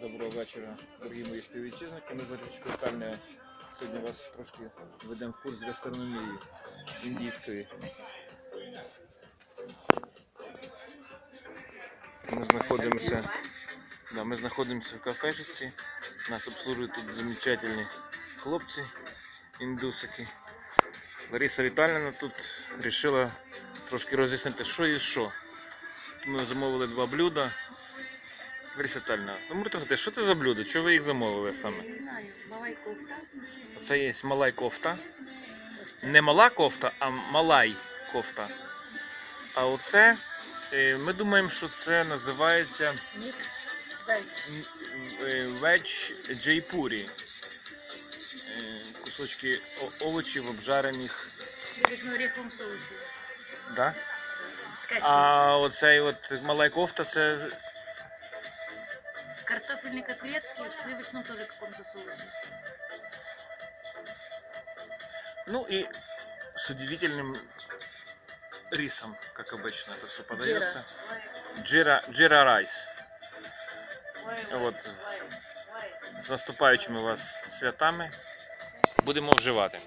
Доброго вечора, дорогі мої співвітчизники. Ми з кальної сьогодні вас трошки ведемо в курс гастрономії індійської. Ми знаходимося, да, ми знаходимося в кафешці. Нас обслужують тут замечательні хлопці, індусики. Лариса Віталіївна тут вирішила трошки роз'яснити, що і що. Ми замовили два блюда. Лариса Віталіївна, ну можете сказати, що це за блюдо? Чого ви їх замовили саме? Не знаю, малай кофта. Це є малай кофта. Не мала кофта, а малай кофта. А оце е, ми думаємо, що це називається. Дай. е, веч джейпурі. Е, Кусочки овочів обжарених. Сливочно ореховом соусе. Да? А оцей от малай кофта це картофельные котлетки в сливочном тоже каком-то соусе. Ну и с удивительным рисом, как обычно это все подается. Джира, джира райс. От, з наступаючими вас святами. Будемо вживати.